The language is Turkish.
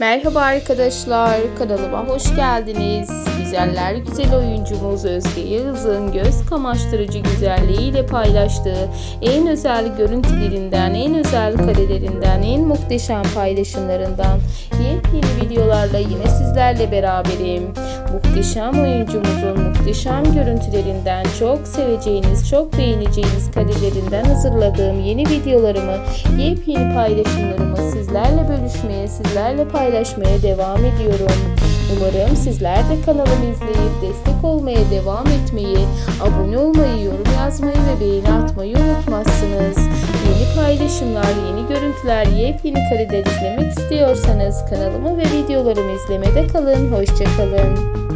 Merhaba arkadaşlar, kanalıma hoş geldiniz. Güzeller güzel oyuncumuz Özge Yağız'ın göz kamaştırıcı güzelliğiyle paylaştığı en özel görüntülerinden, en özel karelerinden, en muhteşem paylaşımlarından yepyeni videolarla yine sizlerle beraberim. Muhteşem oyuncumuzun muhteşem görüntülerinden çok seveceğiniz, çok beğeneceğiniz karelerinden hazırladığım yeni videolarımı, yepyeni paylaşımlarımı sizlerle bölüşmeye, sizlerle paylaşmaya devam ediyorum. Umarım sizler de kanalımı izleyip destek olmaya devam etmeyi, abone olmayı, yorum yazmayı ve beğeni atmayı unutmazsınız. Yeni paylaşımlar, yeni görüntüler, yepyeni kareler izlemek istiyorsanız kanalımı ve videolarımı izlemede kalın. Hoşçakalın.